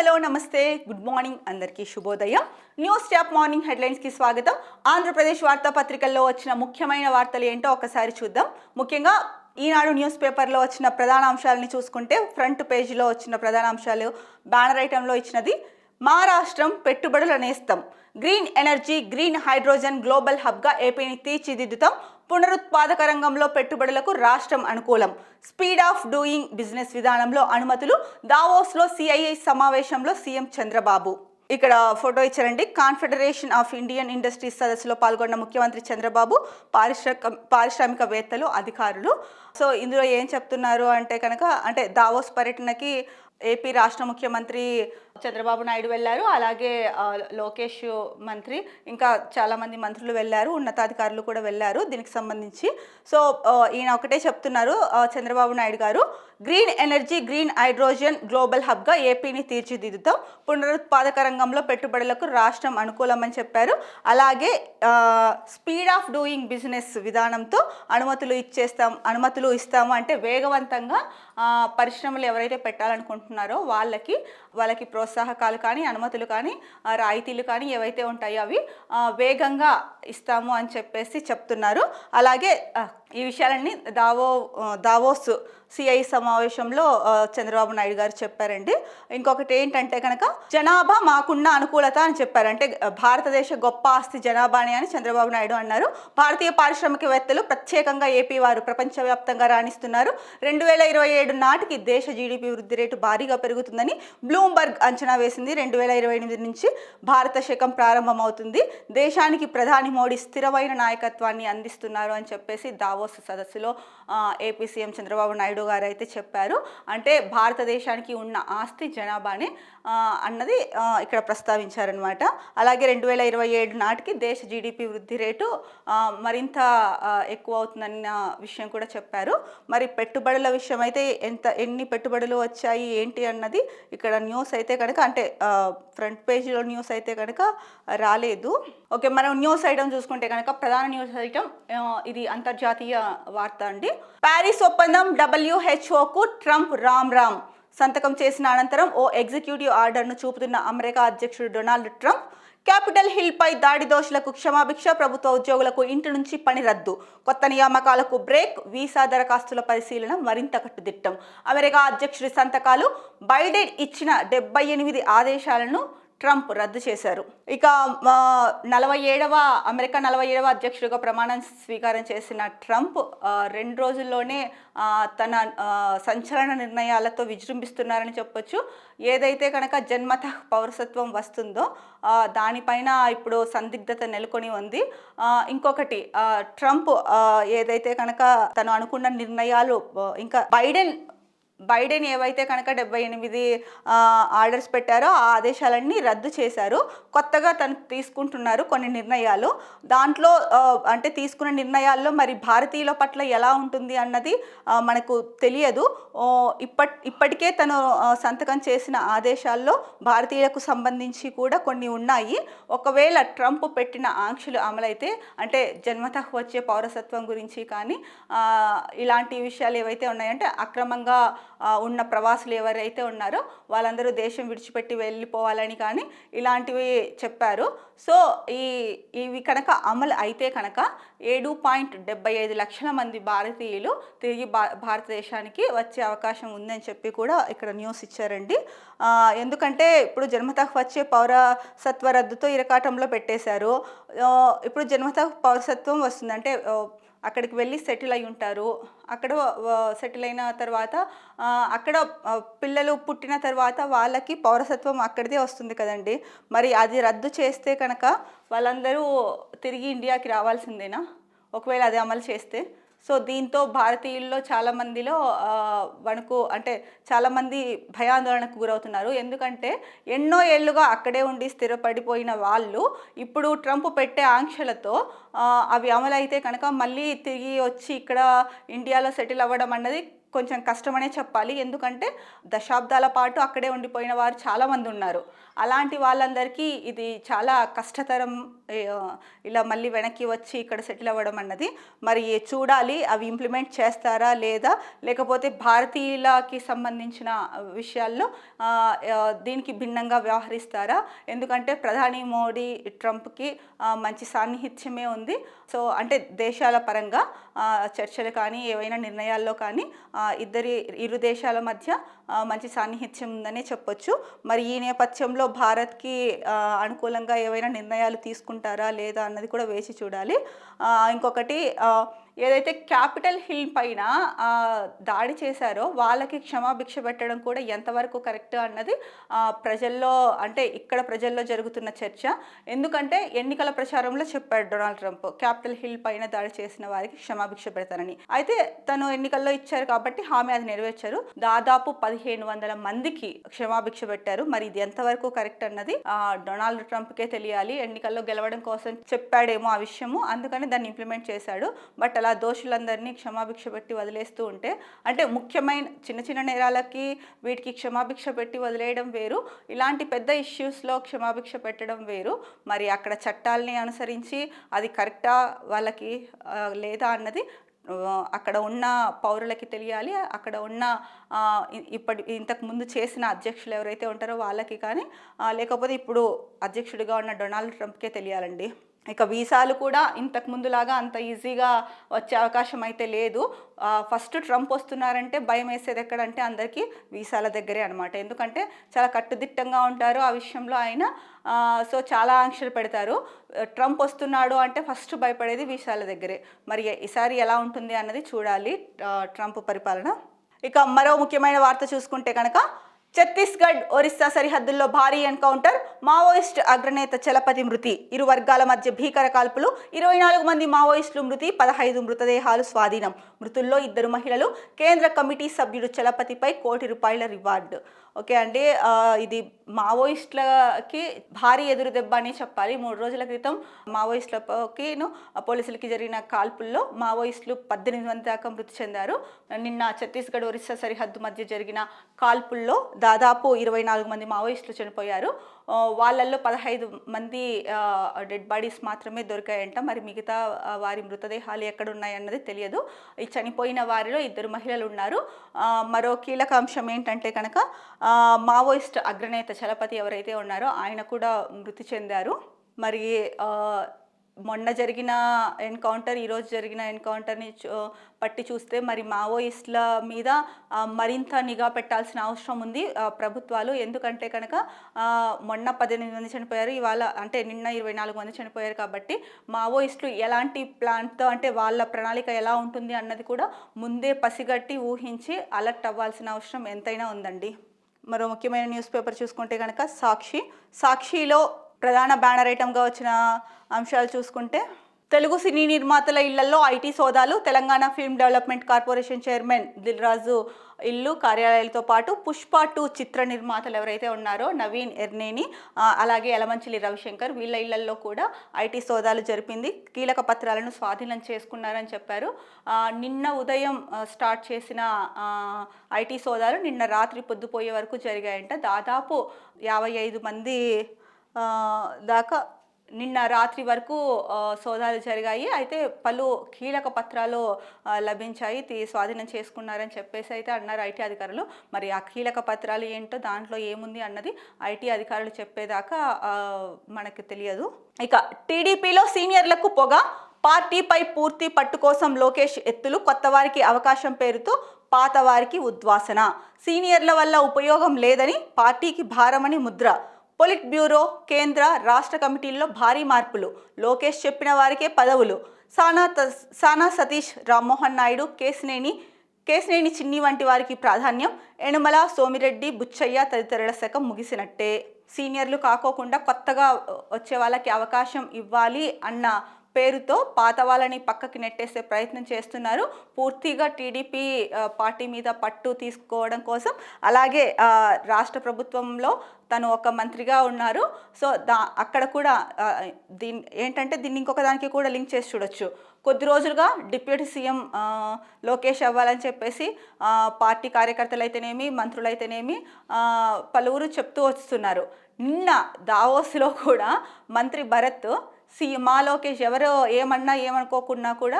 Hello నమస్తే. Good morning అందరికీ శుభోదయం. న్యూస్ ట్యాప్ మార్నింగ్ హెడ్లైన్స్కి స్వాగతం. ఆంధ్రప్రదేశ్ వార్తాపత్రికల్లో వచ్చిన ముఖ్యమైన వార్తలు ఏంటో ఒకసారి చూద్దాం. ముఖ్యంగా ఈనాడు న్యూస్ పేపర్లో వచ్చిన ప్రధాన అంశాలని చూసుకుంటే ఫ్రంట్ పేజీలో వచ్చిన ప్రధాన అంశాలు బ్యానర్ ఐటెంలో ఇచ్చినది మా రాష్ట్రం పెట్టుబడుల నేస్తం. Green energy green hydrogen global హబ్గా ఏపీని తీర్చిదిద్దుతాం. పునరుత్పాదక రంగంలో పెట్టుబడులకు రాష్ట్రం అనుకూలం. స్పీడ్ ఆఫ్ డూయింగ్ బిజినెస్ విధానంలో అనుమతులు దావోస్లో సిఐఐ సమావేశంలో సీఎం చంద్రబాబు. ఇక్కడ ఫోటో ఇచ్చారండి. కాన్ఫెడరేషన్ ఆఫ్ ఇండియన్ ఇండస్ట్రీస్ సదస్సులో పాల్గొన్న ముఖ్యమంత్రి చంద్రబాబు పారిశ్రామిక పారిశ్రామికవేత్తలు అధికారులు. సో ఇందులో ఏం చెప్తున్నారు అంటే కనుక అంటే దావోస్ పర్యటనకి ఏపీ రాష్ట్ర ముఖ్యమంత్రి చంద్రబాబు నాయుడు వెళ్ళారు. అలాగే లోకేష్ మంత్రి ఇంకా చాలామంది మంత్రులు వెళ్ళారు. ఉన్నతాధికారులు కూడా వెళ్ళారు దీనికి సంబంధించి. సో ఈయన ఒకటే చెప్తున్నారు చంద్రబాబు నాయుడు గారు green energy green hydrogen global హబ్గా ఏపీని తీర్చిదిద్దుతాం. పునరుత్పాదక రంగంలో పెట్టుబడులకు రాష్ట్రం అనుకూలమని చెప్పారు. అలాగే స్పీడ్ ఆఫ్ డూయింగ్ బిజినెస్ విధానంతో అనుమతులు ఇచ్చేస్తాం అనుమతులు ఇస్తాము అంటే వేగవంతంగా పరిశ్రమలు ఎవరైతే పెట్టాలనుకుంటున్నారో వాళ్ళకి వాళ్ళకి ప్రోత్సాహకాలు కానీ అనుమతులు కానీ రాయితీలు కానీ ఏవైతే ఉంటాయో అవి వేగంగా ఇస్తాము అని చెప్పేసి చెప్తున్నారు. అలాగే ఈ విషయాలన్నీ దావో దావోస్ సిఐ సమావేశంలో చంద్రబాబు నాయుడు గారు చెప్పారండి. ఇంకొకటి ఏంటంటే కనుక జనాభా మాకున్న అనుకూలత అని చెప్పారు. అంటే భారతదేశ గొప్ప ఆస్తి జనాభాని అని చంద్రబాబు నాయుడు అన్నారు. భారతీయ పారిశ్రామికవేత్తలు ప్రత్యేకంగా ఏపీ వారు ప్రపంచవ్యాప్తంగా రాణిస్తున్నారు. రెండు వేల ఇరవై ఏడు నాటికి దేశ జీడిపి వృద్ధి రేటు భారీగా పెరుగుతుందని బ్లూంబర్గ్ అంచనా వేసింది. రెండు వేల ఇరవై ఎనిమిది నుంచి భారత శకం ప్రారంభమవుతుంది. దేశానికి ప్రధాని మోడీ స్థిరమైన నాయకత్వాన్ని అందిస్తున్నారు అని చెప్పేసి దావోస్ సదస్సులో ఏపీ సీఎం చంద్రబాబు నాయుడు గారు అయితే చెప్పారు. అంటే భారతదేశానికి ఉన్న ఆస్తి జనాభానే అన్నది ఇక్కడ ప్రస్తావించారనమాట అలాగే రెండు వేల ఇరవై ఏడు నాటికి దేశ జీడిపి వృద్ధి రేటు మరింత ఎక్కువ అవుతుందన్న విషయం కూడా చెప్పారు. మరి పెట్టుబడుల విషయం అయితే ఎంత ఎన్ని పెట్టుబడులు వచ్చాయి ఏంటి అన్నది ఇక్కడ న్యూస్ అయితే కనుక అంటే ఫ్రంట్ పేజీలో న్యూస్ అయితే కనుక రాలేదు. ఓకే మనం న్యూస్ ఐటమ్ చూసుకుంటే కనుక ప్రధాన న్యూస్ ఐటమ్ ఇది అంతర్జాతీయ వార్త అండి. ప్యారిస్ ఒప్పందం డబ్ల్యూహెచ్ఓకు ట్రంప్ రామ్ రామ్. సంతకం చేసిన అనంతరం ఓ ఎగ్జిక్యూటివ్ ఆర్డర్ను చూపుతున్న అమెరికా అధ్యక్షుడు డొనాల్డ్ ట్రంప్ క్యాపిటల్ హిల్ పై దాడి దోషులకు క్షమాభిక్ష ప్రభుత్వ ఉద్యోగులకు ఇంటి నుంచి పని రద్దు. కొత్త నియామకాలకు బ్రేక్ వీసా దరఖాస్తుల పరిశీలన మరింత కట్టుదిట్టం. అమెరికా అధ్యక్షుడి సంతకాలు బైడెన్ ఇచ్చిన డెబ్బై ఎనిమిది ఆదేశాలను ట్రంప్ రద్దు చేశారు. ఇక నలభై ఏడవ అమెరికా నలభై ఏడవ అధ్యక్షుడిగా ప్రమాణం స్వీకారం చేసిన ట్రంప్ రెండు రోజుల్లోనే తన సంచలన నిర్ణయాలతో విజృంభిస్తున్నారని చెప్పొచ్చు. ఏదైతే కనుక జన్మత పౌరసత్వం వస్తుందో దానిపైన ఇప్పుడు సందిగ్ధత నెలకొని ఉంది. ఇంకొకటి ట్రంప్ ఏదైతే కనుక తను అనుకున్న నిర్ణయాలు ఇంకా బైడెన్ బైడెన్ ఏవైతే కనుక డెబ్బై ఎనిమిది ఆర్డర్స్ పెట్టారో ఆ ఆదేశాలన్నీ రద్దు చేశారు. కొత్తగా తను తీసుకుంటున్నారు కొన్ని నిర్ణయాలు. దాంట్లో అంటే తీసుకున్న నిర్ణయాల్లో మరి భారతీయుల పట్ల ఎలా ఉంటుంది అన్నది మనకు తెలియదు. ఇప్పట్ ఇప్పటికే తను సంతకం చేసిన ఆదేశాల్లో భారతీయులకు సంబంధించి కూడా కొన్ని ఉన్నాయి. ఒకవేళ ట్రంప్ పెట్టిన ఆంక్షలు అమలైతే అంటే జన్మత వచ్చే పౌరసత్వం గురించి కానీ ఇలాంటి విషయాలు ఏవైతే ఉన్నాయంటే అక్రమంగా ఉన్న ప్రవాసులు ఎవరైతే ఉన్నారో వాళ్ళందరూ దేశం విడిచిపెట్టి వెళ్ళిపోవాలని కానీ ఇలాంటివి చెప్పారు. సో ఈ ఇవి కనుక అమలు అయితే కనుక ఏడు పాయింట్ డెబ్బై ఐదు లక్షల మంది భారతీయులు తిరిగి భా భారతదేశానికి వచ్చే అవకాశం ఉందని చెప్పి కూడా ఇక్కడ న్యూస్ ఇచ్చారండి. ఎందుకంటే ఇప్పుడు జన్మతకు వచ్చే పౌరసత్వ రద్దుతో ఇరకాటంలో పెట్టేశారు. ఇప్పుడు జన్మతకు పౌరసత్వం వస్తుందంటే అక్కడికి వెళ్ళి సెటిల్ అయి ఉంటారు. అక్కడ సెటిల్ అయిన తర్వాత అక్కడ పిల్లలు పుట్టిన తర్వాత వాళ్ళకి పౌరసత్వం అక్కడిదే వస్తుంది కదండి. మరి అది రద్దు చేస్తే కనుక వాళ్ళందరూ తిరిగి ఇండియాకి రావాల్సిందేనా? ఒకవేళ అది అమలు చేస్తే. సో దీంతో భారతీయుల్లో చాలామందిలో మనకు వణుకు అంటే చాలామంది భయాందోళనకు గురవుతున్నారు. ఎందుకంటే ఎన్నో ఏళ్ళుగా అక్కడే ఉండి స్థిరపడిపోయిన వాళ్ళు ఇప్పుడు ట్రంప్ పెట్టే ఆంక్షలతో అవి అమలైతే కనుక మళ్ళీ తిరిగి వచ్చి ఇక్కడ ఇండియాలో సెటిల్ అవ్వడం అన్నది కొంచెం కష్టమనే చెప్పాలి. ఎందుకంటే దశాబ్దాల పాటు అక్కడే ఉండిపోయిన వారు చాలామంది ఉన్నారు. అలాంటి వాళ్ళందరికీ ఇది చాలా కష్టతరం ఇలా మళ్ళీ వెనక్కి వచ్చి ఇక్కడ సెటిల్ అవ్వడం అన్నది. మరి చూడాలి అవి ఇంప్లిమెంట్ చేస్తారా లేదా? లేకపోతే భారతీయులకి సంబంధించిన విషయాల్లో దీనికి భిన్నంగా వ్యవహరిస్తారా? ఎందుకంటే ప్రధాని మోడీ ట్రంప్కి మంచి సాన్నిహిత్యమే ఉంది. సో అంటే దేశాల పరంగా చర్చలు కానీ ఏవైనా నిర్ణయాల్లో కానీ ఇద్దరి ఇరు దేశాల మధ్య మంచి సాన్నిహిత్యం ఉందనే చెప్పొచ్చు. మరి ఈ నేపథ్యంలో భారత్కి అనుకూలంగా ఏవైనా నిర్ణయాలు తీసుకుంటారా లేదా అన్నది కూడా వేసి చూడాలి. ఇంకొకటి ఏదైతే క్యాపిటల్ హిల్ పైన దాడి చేశారో వాళ్ళకి క్షమాభిక్ష పెట్టడం కూడా ఎంతవరకు కరెక్ట్ అన్నది ప్రజల్లో అంటే ఇక్కడ ప్రజల్లో జరుగుతున్న చర్చ. ఎందుకంటే ఎన్నికల ప్రచారంలో చెప్పాడు డొనాల్డ్ ట్రంప్ క్యాపిటల్ హిల్ పైన దాడి చేసిన వారికి క్షమాభిక్ష పెడతానని అయితే తను ఎన్నికల్లో ఇచ్చారు కాబట్టి హామీ అది నెరవేర్చారు. దాదాపు పదిహేను వందల మందికి క్షమాభిక్ష పెట్టారు. మరి ఇది ఎంతవరకు కరెక్ట్ అన్నది డొనాల్డ్ ట్రంప్కే తెలియాలి. ఎన్నికల్లో గెలవడం కోసం చెప్పాడేమో ఆ విషయము అందుకని దాన్ని ఇంప్లిమెంట్ చేశాడు. బట్ అలా దోషులందరినీ క్షమాభిక్ష పెట్టి వదిలేస్తూ ఉంటే అంటే ముఖ్యమైన చిన్న చిన్న నేరాలకి వీటికి క్షమాభిక్ష పెట్టి వదిలేయడం వేరు ఇలాంటి పెద్ద ఇష్యూస్లో క్షమాభిక్ష పెట్టడం వేరు. మరి అక్కడ చట్టాలని అనుసరించి అది కరెక్టా వాళ్ళకి లేదా అన్నది అక్కడ ఉన్న పౌరులకి తెలియాలి. అక్కడ ఉన్న ఇప్పటి ఇంతకు ముందు చేసిన అధ్యక్షులు ఎవరైతే ఉంటారో వాళ్ళకి కానీ లేకపోతే ఇప్పుడు అధ్యక్షుడిగా ఉన్న డొనాల్డ్ ట్రంప్కే తెలియాలండి. ఇక వీసాలు కూడా ఇంతకు ముందులాగా అంత ఈజీగా వచ్చే అవకాశం అయితే లేదు. ఫస్ట్ ట్రంప్ వస్తున్నారంటే భయం వేసేది ఎక్కడంటే అందరికీ వీసాల దగ్గరే అనమాట ఎందుకంటే చాలా కట్టుదిట్టంగా ఉంటారు ఆ విషయంలో ఆయన. సో చాలా ఆంక్షలు పెడతారు. ట్రంప్ వస్తున్నాడు అంటే ఫస్ట్ భయపడేది వీసాల దగ్గరే. మరి ఈసారి ఎలా ఉంటుంది అన్నది చూడాలి ట్రంప్ పరిపాలన. ఇక మరో ముఖ్యమైన వార్త చూసుకుంటే కనుక ఛత్తీస్గఢ్ ఒరిస్సా సరిహద్దుల్లో భారీ ఎన్కౌంటర్ మావోయిస్ట్ అగ్రనేత చలపతి మృతి. ఇరు వర్గాల మధ్య భీకర కాల్పులు ఇరవై నాలుగు మంది మావోయిస్టులు మృతి పదహైదు మృతదేహాలు స్వాధీనం. మృతుల్లో ఇద్దరు మహిళలు కేంద్ర కమిటీ సభ్యుడు చలపతిపై కోటి రూపాయల రివార్డు. ఓకే అండి ఇది మావోయిస్టులకి భారీ ఎదురు దెబ్బ అని చెప్పాలి. మూడు రోజుల క్రితం మావోయిస్టులకి పోలీసులకి జరిగిన కాల్పుల్లో మావోయిస్టులు పద్దెనిమిది మంది దాకా మృతి చెందారు. నిన్న ఛత్తీస్గఢ్ ఒరిస్సా సరిహద్దు మధ్య జరిగిన కాల్పుల్లో దాదాపు ఇరవై నాలుగు మంది మావోయిస్టులు చనిపోయారు. వాళ్ళల్లో పదహైదు మంది డెడ్ బాడీస్ మాత్రమే దొరికాయంట. మరి మిగతా వారి మృతదేహాలు ఎక్కడ ఉన్నాయన్నది తెలియదు. ఈ చనిపోయిన వారిలో ఇద్దరు మహిళలు ఉన్నారు. మరో కీలక అంశం ఏంటంటే కనుక మావోయిస్ట్ అగ్రనేత చలపతి ఎవరైతే ఉన్నారో ఆయన కూడా మృతి చెందారు. మరి మొన్న జరిగిన ఎన్కౌంటర్ ఈరోజు జరిగిన ఎన్కౌంటర్ని చూ- పట్టి చూస్తే మరి మావోయిస్టుల మీద మరింత నిఘా పెట్టాల్సిన అవసరం ఉంది ప్రభుత్వాలు. ఎందుకంటే కనుక మొన్న పద్దెనిమిది మంది చనిపోయారు ఇవాళ అంటే నిన్న ఇరవై నాలుగు మంది చనిపోయారు కాబట్టి మావోయిస్టులు ఎలాంటి ప్లాన్తో అంటే వాళ్ళ ప్రణాళిక ఎలా ఉంటుంది అన్నది కూడా ముందే పసిగట్టి ఊహించి అలర్ట్ అవ్వాల్సిన అవసరం ఎంతైనా ఉందండి. మరో ముఖ్యమైన న్యూస్ పేపర్ చూసుకుంటే కనుక సాక్షి సాక్షిలో ప్రధాన బ్యానర్ ఐటమ్గా వచ్చిన అంశాలు చూసుకుంటే తెలుగు సినీ నిర్మాతల ఇళ్ళలో ఐటీ సోదాలు Telangana film development corporation chairman Dil Raju ఇల్లు కార్యాలయాలతో పాటు పుష్ప టూ చిత్ర నిర్మాతలు ఎవరైతే ఉన్నారో నవీన్ ఎర్నేని అలాగే ఎలమంచిలి రవిశంకర్ వీళ్ళ ఇళ్ళలో కూడా ఐటీ సోదాలు జరిపింది. కీలక పత్రాలను స్వాధీనం చేసుకున్నారని చెప్పారు. నిన్న ఉదయం స్టార్ట్ చేసిన ఐటీ సోదాలు నిన్న రాత్రి పొద్దుపోయే వరకు జరిగాయంట. దాదాపు యాభై ఐదు మంది దాకా నిన్న రాత్రి వరకు సోదాలు జరిగాయి. అయితే పలు కీలక పత్రాలు లభించాయి. తీ- స్వాధీనం చేసుకున్నారని చెప్పేసి అయితే అన్నారు ఐటీ అధికారులు. మరి ఆ కీలక పత్రాలు ఏంటో దాంట్లో ఏముంది అన్నది ఐటీ అధికారులు చెప్పేదాకా మనకు తెలియదు. ఇక టీడీపీలో సీనియర్లకు పొగ పార్టీపై పూర్తి పట్టు కోసం లోకేష్ ఎత్తులు కొత్త వారికి అవకాశం పేరుతో పాత వారికి ఉద్వాసన. సీనియర్ల వల్ల ఉపయోగం లేదని పార్టీకి భారమని ముద్ర. పొలిట్ బ్యూరో కేంద్ర రాష్ట్ర కమిటీల్లో భారీ మార్పులు. లోకేష్ చెప్పిన వారికే పదవులు. సానా త- సానా సతీష్ రామ్మోహన్ నాయుడు కేసినేని కేసినేని చిన్ని వంటి వారికి ప్రాధాన్యం. ఎనుమల సోమిరెడ్డి బుచ్చయ్య తదితరుల శాఖ ముగిసినట్టే. సీనియర్లు కాకోకుండా కొత్తగా వచ్చే వాళ్ళకి అవకాశం ఇవ్వాలి అన్న పేరుతో పాత వాళ్ళని పక్కకి నెట్టేసే ప్రయత్నం చేస్తున్నారు. పూర్తిగా టీడీపీ పార్టీ మీద పట్టు తీసుకోవడం కోసం అలాగే రాష్ట్ర ప్రభుత్వంలో తను ఒక మంత్రిగా ఉన్నారు. సో దా అక్కడ కూడా దీని ఏంటంటే దీన్ని ఇంకొక దానికి కూడా లింక్ చేసి చూడొచ్చు. కొద్ది రోజులుగా డిప్యూటీ సీఎం లోకేష్ అవ్వాలని చెప్పేసి పార్టీ కార్యకర్తలు అయితేనేమి మంత్రులైతేనేమి పలువురు చెప్తూ వస్తున్నారు. నిన్న దావోస్లో కూడా మంత్రి భరత్ సీఎం మా లోకేష్ ఎవరో ఏమన్నా ఏమనుకోకున్నా కూడా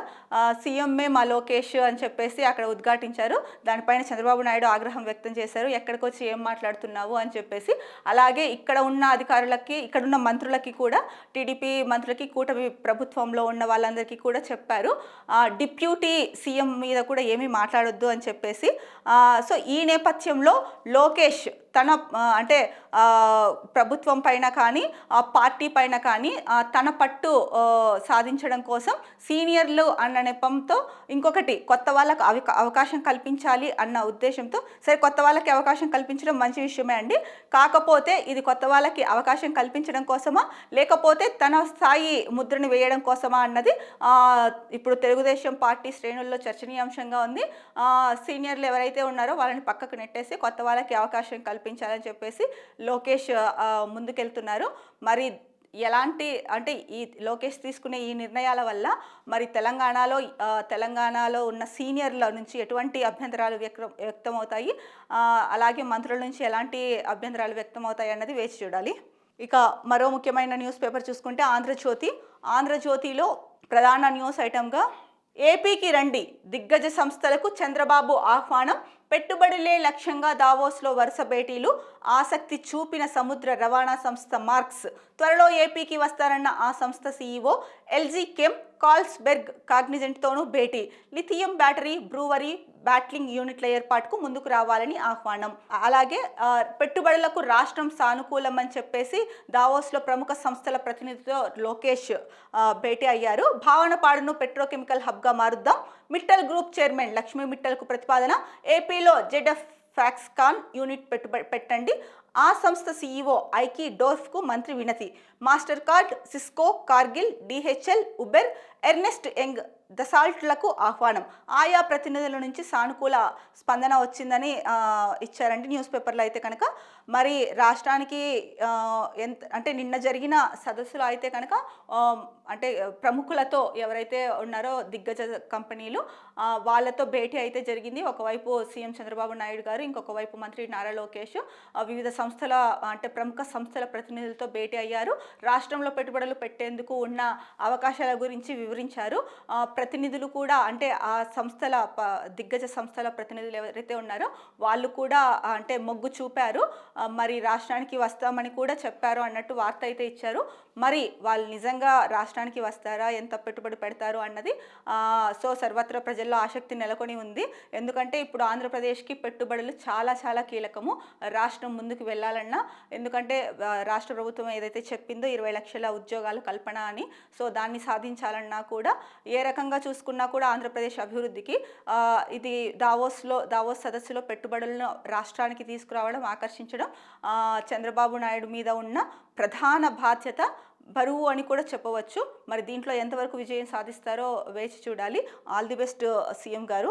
సీఎంఏ మా లోకేష్ అని చెప్పేసి అక్కడ ఉద్ఘాటించారు. దానిపైన చంద్రబాబు నాయుడు ఆగ్రహం వ్యక్తం చేశారు. ఎక్కడికి వచ్చి ఏం మాట్లాడుతున్నావు అని చెప్పేసి. అలాగే ఇక్కడ ఉన్న అధికారులకి ఇక్కడ ఉన్న మంత్రులకి కూడా టీడీపీ మంత్రులకి కూటమి ప్రభుత్వంలో ఉన్న వాళ్ళందరికీ కూడా చెప్పారు. డిప్యూటీ సీఎం మీద కూడా ఏమీ మాట్లాడొద్దు అని చెప్పేసి. సో ఈ నేపథ్యంలో లోకేష్ తన అంటే ప్రభుత్వం పైన కానీ ఆ పార్టీ పైన కానీ తన పట్టు సాధించడం కోసం సీనియర్లు అన్న నెపంతో ఇంకొకటి కొత్త వాళ్ళకు అవి అవకాశం కల్పించాలి అన్న ఉద్దేశంతో సరే కొత్త వాళ్ళకి అవకాశం కల్పించడం మంచి విషయమే అండి. కాకపోతే ఇది కొత్త వాళ్ళకి అవకాశం కల్పించడం కోసమా? లేకపోతే తన స్థాయి ముద్రను వేయడం కోసమా అన్నది ఇప్పుడు తెలుగుదేశం పార్టీ శ్రేణుల్లో చర్చనీయాంశంగా ఉంది. సీనియర్లు ఎవరైతే ఉన్నారో వాళ్ళని పక్కకు నెట్టేసి కొత్త వాళ్ళకి అవకాశం కల్పించాలని చెప్పేసి లోకేష్ ముందుకెళ్తున్నారు. మరి ఎలాంటి అంటే ఈ లోకేష్ తీసుకునే ఈ నిర్ణయాల వల్ల మరి తెలంగాణలో తెలంగాణలో ఉన్న సీనియర్ల నుంచి ఎటువంటి అభ్యంతరాలు వ్యక్తం వ్యక్తమవుతాయి? అలాగే మంత్రుల నుంచి ఎలాంటి అభ్యంతరాలు వ్యక్తమవుతాయి అన్నది వేచి చూడాలి. ఇక మరో ముఖ్యమైన న్యూస్ పేపర్ చూసుకుంటే ఆంధ్రజ్యోతి. ఆంధ్రజ్యోతిలో ప్రధాన న్యూస్ ఐటమ్గా ఏపీకి రండి దిగ్గజ సంస్థలకు చంద్రబాబు ఆహ్వానం. పెట్టుబడులే లక్ష్యంగా దావోస్లో వరుస భేటీలు ఆసక్తి చూపిన సముద్ర రవాణా సంస్థ మార్క్స్. త్వరలో ఏపీకి వస్తారన్న ఆ సంస్థ సీఈఓ ఎల్జీ కెమ్ కాల్స్బెర్గ్ కాగ్నిజెంట్తోనూ భేటీ. లిథియం బ్యాటరీ బ్రూవరీ బ్యాట్లింగ్ యూనిట్ల ఏర్పాటుకు ముందుకు రావాలని ఆహ్వానం. అలాగే పెట్టుబడులకు రాష్ట్రం సానుకూలం అని చెప్పేసి దావోస్లో ప్రముఖ సంస్థల ప్రతినిధితో లోకేష్ భేటీ అయ్యారు. భావనపాడును పెట్రోకెమికల్ హబ్గా మారుద్దాం. మిట్టల్ గ్రూప్ చైర్మన్ లక్ష్మీ మిట్టల్కు ప్రతిపాదన ఏపీలో జెడ్ఎఫ్ ఫ్యాక్స్కాన్ యూనిట్ పెట్టుబడి పెట్టండి. ఆ సంస్థ సీఈఓ ఐకి డోర్ఫ్కు మంత్రి వినతి. Mastercard Cisco Cargill DHL Uber Ernst Young దసాల్ట్లకు ఆహ్వానం. ఆయా ప్రతినిధుల నుంచి సానుకూల స్పందన వచ్చిందని ఇచ్చారండి న్యూస్ పేపర్లో అయితే కనుక. మరి రాష్ట్రానికి ఎంత అంటే నిన్న జరిగిన సదస్సులో అయితే కనుక అంటే ప్రముఖులతో ఎవరైతే ఉన్నారో దిగ్గజ కంపెనీలు వాళ్ళతో భేటీ అయితే జరిగింది. ఒకవైపు సీఎం చంద్రబాబు నాయుడు గారు ఇంకొక వైపు మంత్రి నారా లోకేష్ వివిధ సంస్థల అంటే ప్రముఖ సంస్థల ప్రతినిధులతో భేటీ అయ్యారు. రాష్ట్రంలో పెట్టుబడులు పెట్టేందుకు ఉన్న అవకాశాల గురించి వివరించారు. ప్రతినిధులు కూడా అంటే ఆ సంస్థల దిగ్గజ సంస్థల ప్రతినిధులు ఎవరైతే ఉన్నారో వాళ్ళు కూడా అంటే మొగ్గు చూపారు. మరి రాష్ట్రానికి వస్తామని కూడా చెప్పారు అన్నట్టు వార్త అయితే ఇచ్చారు. మరి వాళ్ళు నిజంగా రాష్ట్రానికి వస్తారా? ఎంత పెట్టుబడి పెడతారు? అన్నది సో సర్వత్రా ప్రజల్లో ఆసక్తి నెలకొని ఉంది. ఎందుకంటే ఇప్పుడు ఆంధ్రప్రదేశ్కి పెట్టుబడులు చాలా చాలా కీలకము. రాష్ట్రం ముందుకు వెళ్ళాలన్నా ఎందుకంటే రాష్ట్ర ప్రభుత్వం ఏదైతే చెప్పిందో ఇరవై లక్షల ఉద్యోగాలు కల్పన అని సో దాన్ని సాధించాలన్నా కూడా ఏ రకంగా చూసుకున్నా కూడా ఆంధ్రప్రదేశ్ అభివృద్ధికి ఇది దావోస్లో దావోస్ సదస్సులో పెట్టుబడులను రాష్ట్రానికి తీసుకురావడం ఆకర్షించడం చంద్రబాబు నాయుడు మీద ఉన్న ప్రధాన బాధ్యత బరువు అని కూడా చెప్పవచ్చు. మరి దీంట్లో ఎంతవరకు విజయం సాధిస్తారో వేచి చూడాలి. ఆల్ ది బెస్ట్ సీఎం గారు.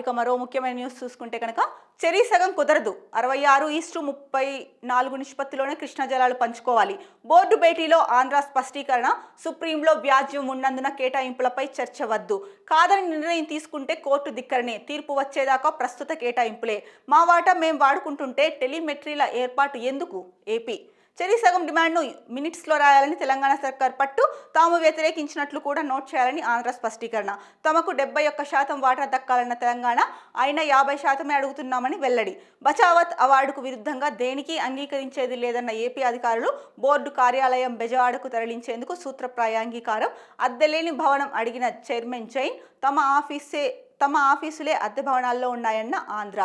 ఇక మరో ముఖ్యమైన న్యూస్ చూసుకుంటే కనుక చెరీ సగం కుదరదు. అరవై ఆరు ఈస్టు ముప్పై నాలుగు నిష్పత్తిలోనే కృష్ణా జలాలు పంచుకోవాలి. బోర్డు భేటీలో ఆంధ్ర స్పష్టీకరణ సుప్రీంలో వ్యాజ్యం ఉన్నందున కేటాయింపులపై చర్చ వద్దు. కాదని నిర్ణయం తీసుకుంటే కోర్టు దిక్కరనే తీర్పు వచ్చేదాకా ప్రస్తుత కేటాయింపులే. మా వాటా మేం వాడుకుంటుంటే టెలిమెట్రీల ఏర్పాటు ఎందుకు? ఏపీ చెరి సగం డిమాండ్ను మినిట్స్లో రాయాలని తెలంగాణ సర్కార్ పట్టు తాము వ్యతిరేకించినట్లు కూడా నోట్ చేయాలని ఆంధ్ర స్పష్టీకరణ. తమకు డెబ్బై ఒక్క శాతం వాటా దక్కాలన్న తెలంగాణ అయినా యాభై శాతమే అడుగుతున్నామని వెల్లడి. బచావత్ అవార్డుకు విరుద్ధంగా దేనికి అంగీకరించేది లేదన్న ఏపీ అధికారులు బోర్డు కార్యాలయం బెజవాడకు తరలించేందుకు సూత్రప్రాయ అంగీకారం అద్దెలేని భవనం అడిగిన చైర్మన్ జైన్ తమ ఆఫీసే తమ ఆఫీసులే అద్దె భవనాల్లో ఉన్నాయన్న ఆంధ్ర.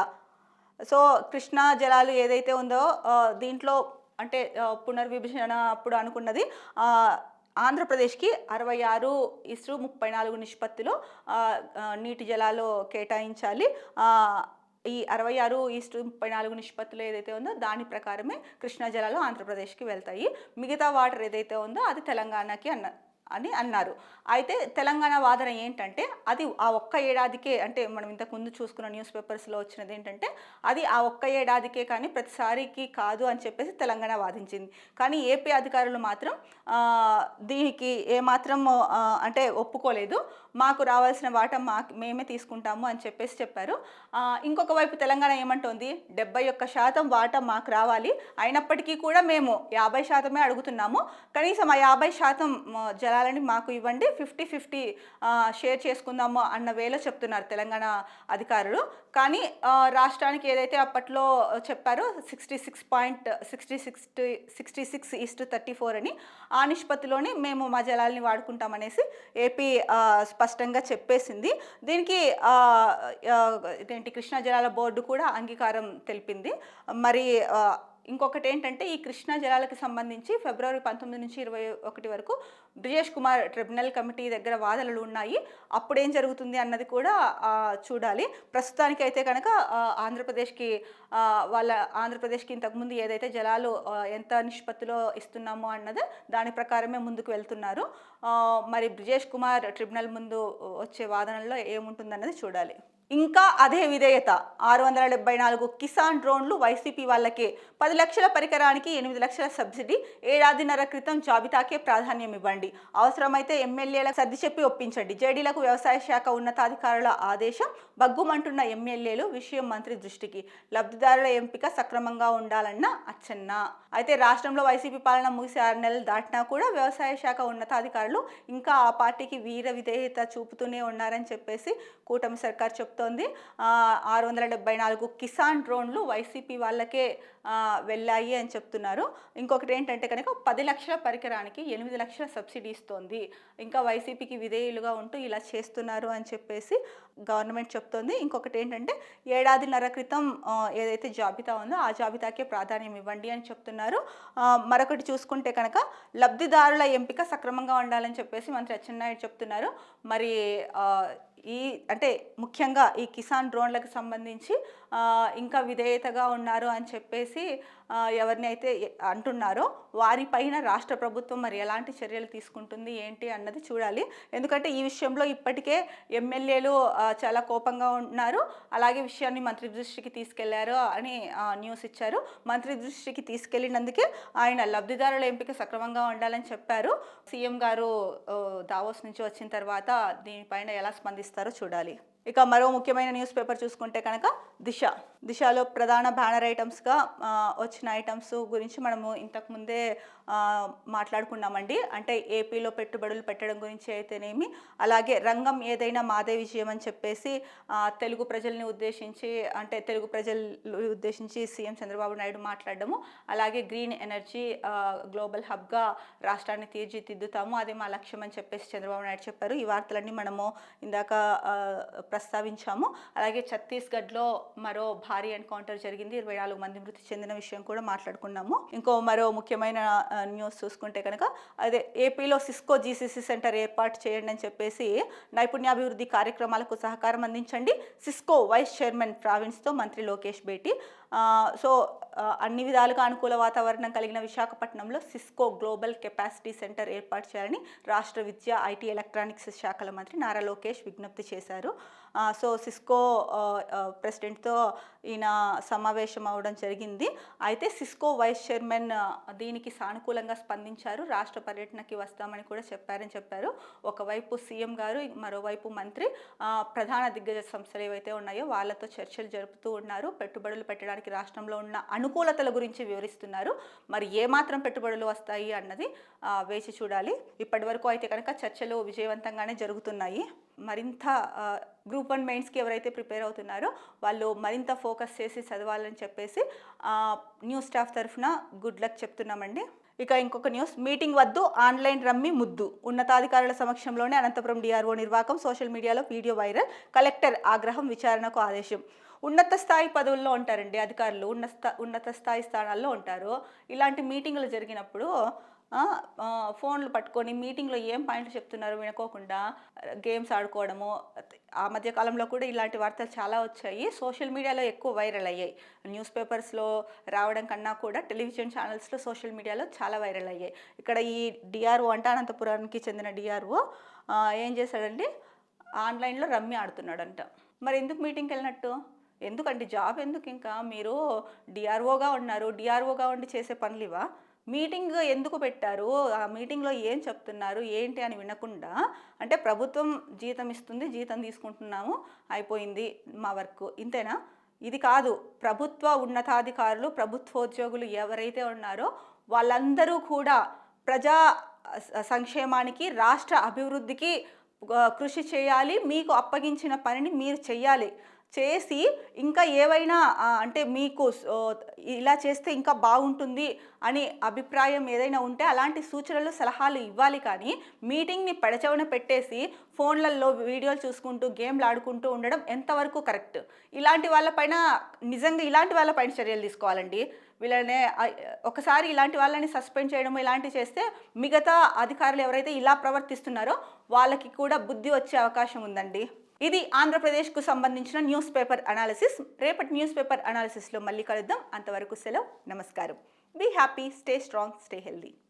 సో కృష్ణా జలాలు ఏదైతే ఉందో దీంట్లో అంటే పునర్విభజన అప్పుడు అనుకున్నది ఆంధ్రప్రదేశ్కి అరవై ఆరు ఇసు ముప్పై నాలుగు నిష్పత్తిలో నీటి జలాలు కేటాయించాలి. ఈ అరవై ఆరు ఈస్టు ముప్పై నాలుగు నిష్పత్తిలో ఏదైతే ఉందో దాని ప్రకారమే కృష్ణా జలాలు ఆంధ్రప్రదేశ్కి వెళ్తాయి. మిగతా వాటర్ ఏదైతే ఉందో అది తెలంగాణకి అన్న అని అన్నారు. అయితే తెలంగాణ వాదన ఏంటంటే అది ఆ ఒక్క ఏడాదికే అంటే మనం ఇంతకుముందు చూసుకున్న న్యూస్ పేపర్స్లో వచ్చినది ఏంటంటే అది ఆ ఒక్క ఏడాదికే కానీ ప్రతిసారికి కాదు అని చెప్పేసి తెలంగాణ వాదించింది. కానీ ఏపీ అధికారులు మాత్రం దీనికి ఏమాత్రం అంటే ఒప్పుకోలేదు. మాకు రావాల్సిన వాటా మా మేమే తీసుకుంటాము అని చెప్పేసి చెప్పారు. ఇంకొక వైపు తెలంగాణ ఏమంటుంది? డెబ్బై ఒక్క శాతం వాటా మాకు రావాలి. అయినప్పటికీ కూడా మేము యాభై శాతమే అడుగుతున్నాము. కనీసం ఆ యాభై శాతం జలాలని మాకు ఇవ్వండి. ఫిఫ్టీ ఫిఫ్టీ షేర్ చేసుకుందాము అన్న వేలో చెప్తున్నారు తెలంగాణ అధికారులు. కానీ రాష్ట్రానికి ఏదైతే అప్పట్లో చెప్పారో sixty six point sixty sixty sixty six east thirty four అని ఆ నిష్పత్తిలోనే మేము మా జలాల్ని వాడుకుంటామనేసి ఏపీ స్పష్టంగా చెప్పేసింది. దీనికి ఏంటి కృష్ణా జలాల బోర్డు కూడా అంగీకారం తెలిపింది. మరి ఇంకొకటి ఏంటంటే ఈ కృష్ణా జలాలకు సంబంధించి ఫిబ్రవరి పంతొమ్మిది నుంచి ఇరవై ఒకటి వరకు బ్రిజేష్ కుమార్ ట్రిబ్యునల్ కమిటీ దగ్గర వాదనలు ఉన్నాయి. అప్పుడు ఏం జరుగుతుంది అన్నది కూడా చూడాలి. ప్రస్తుతానికి అయితే కనుక ఆంధ్రప్రదేశ్కి వాళ్ళ ఆంధ్రప్రదేశ్కి ఇంతకుముందు ఏదైతే జలాలు ఎంత నిష్పత్తిలో ఇస్తున్నామో అన్నది దాని ప్రకారమే ముందుకు వెళ్తున్నారు. మరి బ్రిజేష్ కుమార్ ట్రిబ్యునల్ ముందు వచ్చే వాదనల్లో ఏముంటుందన్నది చూడాలి. ఇంకా అదే విధేయత. ఆరు వందల డెబ్బై నాలుగు కిసాన్ డ్రోన్లు వైసీపీ వాళ్ళకే. పది లక్షల పరికరానికి ఎనిమిది లక్షల సబ్సిడీ. ఏడాదిన్నర క్రితం జాబితాకే ప్రాధాన్యం ఇవ్వండి. అవసరమైతే ఎమ్మెల్యేలకు సర్ది చెప్పి ఒప్పించండి. జేడీలకు వ్యవసాయ శాఖ ఉన్నతాధికారుల ఆదేశం బగ్గుమంటున్న ఎమ్మెల్యేలు విషయం మంత్రి దృష్టికి. లబ్ధిదారుల ఎంపిక సక్రమంగా ఉండాలన్న అచ్చన్న. అయితే రాష్ట్రంలో వైసీపీ పాలన ముగిసి ఆరు నెలలు దాటినా కూడా వ్యవసాయ శాఖ ఉన్నతాధికారులు ఇంకా ఆ పార్టీకి వీర విధేయత చూపుతూనే ఉన్నారని చెప్పేసి కూటమి సర్కార్ చెప్తోంది చెప్తోంది ఆరు వందల డెబ్బై నాలుగు కిసాన్ డ్రోన్లు వైసీపీ వాళ్ళకే వెళ్ళాయి అని చెప్తున్నారు. ఇంకొకటి ఏంటంటే కనుక పది లక్షల పరికరానికి ఎనిమిది లక్షల సబ్సిడీ ఇస్తోంది. ఇంకా వైసీపీకి విధేయులుగా ఉంటూ ఇలా చేస్తున్నారు అని చెప్పేసి గవర్నమెంట్ చెప్తోంది. ఇంకొకటి ఏంటంటే ఏడాదిన్నర క్రితం ఏదైతే జాబితా ఉందో ఆ జాబితాకే ప్రాధాన్యం ఇవ్వండి అని చెప్తున్నారు. మరొకటి చూసుకుంటే కనుక లబ్ధిదారుల ఎంపిక సక్రమంగా ఉండాలని చెప్పేసి మంత్రి అచ్చెన్నాయుడు చెప్తున్నారు. మరి ఈ అంటే ముఖ్యంగా ఈ కిసాన్ డ్రోన్లకు సంబంధించి ఇంకా విధేయతగా ఉన్నారు అని చెప్పేసి ఎవరినైతే ఎవరిని అయితే అంటున్నారో వారిపైన రాష్ట్ర ప్రభుత్వం మరి ఎలాంటి చర్యలు తీసుకుంటుంది ఏంటి అన్నది చూడాలి. ఎందుకంటే ఈ విషయంలో ఇప్పటికే ఎమ్మెల్యేలు చాలా కోపంగా ఉన్నారు. అలాగే విషయాన్ని మంత్రి దృష్టికి తీసుకెళ్ళారు అని న్యూస్ ఇచ్చారు. మంత్రి దృష్టికి తీసుకెళ్ళినందుకే ఆయన లబ్ధిదారుల ఎంపిక సక్రమంగా ఉండాలని చెప్పారు. సీఎం గారు దావోస్ నుంచి వచ్చిన తర్వాత దీనిపైన ఎలా స్పందిస్తారో చూడాలి. ఇక మరో ముఖ్యమైన న్యూస్ పేపర్ చూసుకుంటే కనుక దిశ. దిశలో ప్రధాన బ్యానర్ ఐటమ్స్గా వచ్చిన ఐటమ్స్ గురించి మనము ఇంతకుముందే మాట్లాడుకున్నామండి. అంటే ఏపీలో పెట్టుబడులు పెట్టడం గురించి అయితేనేమి అలాగే రంగం ఏదైనా మాదే విజయం అని చెప్పేసి తెలుగు ప్రజల్ని ఉద్దేశించి అంటే తెలుగు ప్రజలు ఉద్దేశించి సీఎం చంద్రబాబు నాయుడు మాట్లాడడము అలాగే గ్రీన్ ఎనర్జీ గ్లోబల్ హబ్గా రాష్ట్రాన్ని తీర్చిదిద్దుతాము అదే మా లక్ష్యం అని చెప్పేసి చంద్రబాబు నాయుడు చెప్పారు. ఈ వార్తలన్నీ మనము ఇందాక ప్రస్తావించాము. అలాగే ఛత్తీస్గఢ్లో మరో భారీ ఎన్కౌంటర్ జరిగింది. ఇరవై నాలుగు మంది మృతి చెందిన విషయం కూడా మాట్లాడుకున్నాము. ఇంకో మరో ముఖ్యమైన న్యూస్ చూసుకుంటే కనుక అదే ఏపీలో సిస్కో జీసీసీ సెంటర్ ఏర్పాటు చేయండి అని చెప్పేసి నైపుణ్యాభివృద్ధి కార్యక్రమాలకు సహకారం అందించండి. సిస్కో వైస్ చైర్మన్ ప్రావిన్స్తో మంత్రి లోకేష్ భేటీ. సో అన్ని విధాలుగా అనుకూల వాతావరణం కలిగిన విశాఖపట్నంలో సిస్కో గ్లోబల్ కెపాసిటీ సెంటర్ ఏర్పాటు చేయాలని రాష్ట్ర విద్య ఐటీ ఎలక్ట్రానిక్స్ శాఖల మంత్రి నారా లోకేష్ విజ్ఞప్తి చేశారు. సో సిస్కో ప్రెసిడెంట్తో ఈయన సమావేశం అవడం జరిగింది. అయితే సిస్కో వైస్ చైర్మన్ దీనికి సానుకూలంగా స్పందించారు. రాష్ట్ర పర్యటనకి వస్తామని కూడా చెప్పారని చెప్పారు. ఒకవైపు సీఎం గారు మరోవైపు మంత్రి ప్రధాన దిగ్గజ సంస్థలు ఏవైతే ఉన్నాయో వాళ్ళతో చర్చలు జరుపుతూ ఉన్నారు. పెట్టుబడులు పెట్టడానికి రాష్ట్రంలో ఉన్న అనుకూలతల గురించి వివరిస్తున్నారు. మరి ఏమాత్రం పెట్టుబడులు వస్తాయి అన్నది వేచి చూడాలి. ఇప్పటి వరకు అయితే కనుక చర్చలు విజయవంతంగానే జరుగుతున్నాయి. మరింత గ్రూప్ వన్ మెయిన్స్కి ఎవరైతే ప్రిపేర్ అవుతున్నారో వాళ్ళు మరింత ఫోకస్ చేసి చదవాలని చెప్పేసి న్యూ న్యూస్ స్టాఫ్ తరఫున గుడ్ లక్ చెప్తున్నామండి. ఇక ఇంకొక న్యూస్ మీటింగ్ వద్దు ఆన్లైన్ రమ్మి ముద్దు. ఉన్నతాధికారుల సమక్షంలోనే అనంతపురం డిఆర్ఓ నిర్వాకం సోషల్ మీడియాలో వీడియో వైరల్ కలెక్టర్ ఆగ్రహం విచారణకు ఆదేశం. ఉన్నత స్థాయి పదవుల్లో ఉంటారండి అధికారులు ఉన్నత ఉన్నత స్థాయి స్థానాల్లో ఉంటారు. ఇలాంటి మీటింగులు జరిగినప్పుడు ఫోన్లు పట్టుకొని మీటింగ్లో ఏం పాయింట్లు చెప్తున్నారో వినుకోకుండా గేమ్స్ ఆడుకోవడము ఆ మధ్య కాలంలో కూడా ఇలాంటి వార్తలు చాలా వచ్చాయి. సోషల్ మీడియాలో ఎక్కువ వైరల్ అయ్యాయి. న్యూస్ పేపర్స్లో రావడం కన్నా కూడా టెలివిజన్ ఛానల్స్లో సోషల్ మీడియాలో చాలా వైరల్ అయ్యాయి. ఇక్కడ ఈ డిఆర్ఓ అంటే అనంతపురానికి చెందిన డిఆర్ఓ ఏం చేశాడండి? ఆన్లైన్లో రమ్మి ఆడుతున్నాడంట. మరి ఎందుకు మీటింగ్కి వెళ్ళినట్టు? ఎందుకంటే జాబ్ ఎందుకు ఇంకా మీరు డిఆర్ఓగా ఉన్నారు. డిఆర్ఓగా ఉండి చేసే పనులు ఇవా మీటింగ్ ఎందుకు పెట్టారు? ఆ మీటింగ్లో ఏం చెప్తున్నారు? ఏంటి అని వినకుండా అంటే ప్రభుత్వం జీతం ఇస్తుంది జీతం తీసుకుంటున్నాము అయిపోయింది మా వర్క్. ఇంతేనా? ఇది కాదు. ప్రభుత్వ ఉన్నతాధికారులు ప్రభుత్వోద్యోగులు ఎవరైతే ఉన్నారో వాళ్ళందరూ కూడా ప్రజా సంక్షేమానికి రాష్ట్ర అభివృద్ధికి కృషి చేయాలి మీకు అప్పగించిన పనిని మీరు చేయాలి చేసి ఇంకా ఏవైనా అంటే మీకు ఇలా చేస్తే ఇంకా బాగుంటుంది అని అభిప్రాయం ఏదైనా ఉంటే అలాంటి సూచనలు సలహాలు ఇవ్వాలి కానీ మీటింగ్ని పెడచవన పెట్టేసి ఫోన్లలో వీడియోలు చూసుకుంటూ గేమ్లు ఆడుకుంటూ ఉండడం ఎంతవరకు కరెక్ట్? ఇలాంటి వాళ్ళపైన నిజంగా ఇలాంటి వాళ్ళపైన చర్యలు తీసుకోవాలండి. వీళ్ళనే ఒకసారి ఇలాంటి వాళ్ళని సస్పెండ్ చేయడం ఇలాంటివి చేస్తే మిగతా అధికారులు ఎవరైతే ఇలా ప్రవర్తిస్తున్నారో వాళ్ళకి కూడా బుద్ధి వచ్చే అవకాశం ఉందండి. ఇది ఆంధ్రప్రదేశ్కు సంబంధించిన న్యూస్ పేపర్ అనాలిసిస్. రేపటి న్యూస్ పేపర్ అనాలిసిస్లో మళ్ళీ కలుద్దాం. అంతవరకు సెలవు. నమస్కారం. Be happy stay strong stay healthy.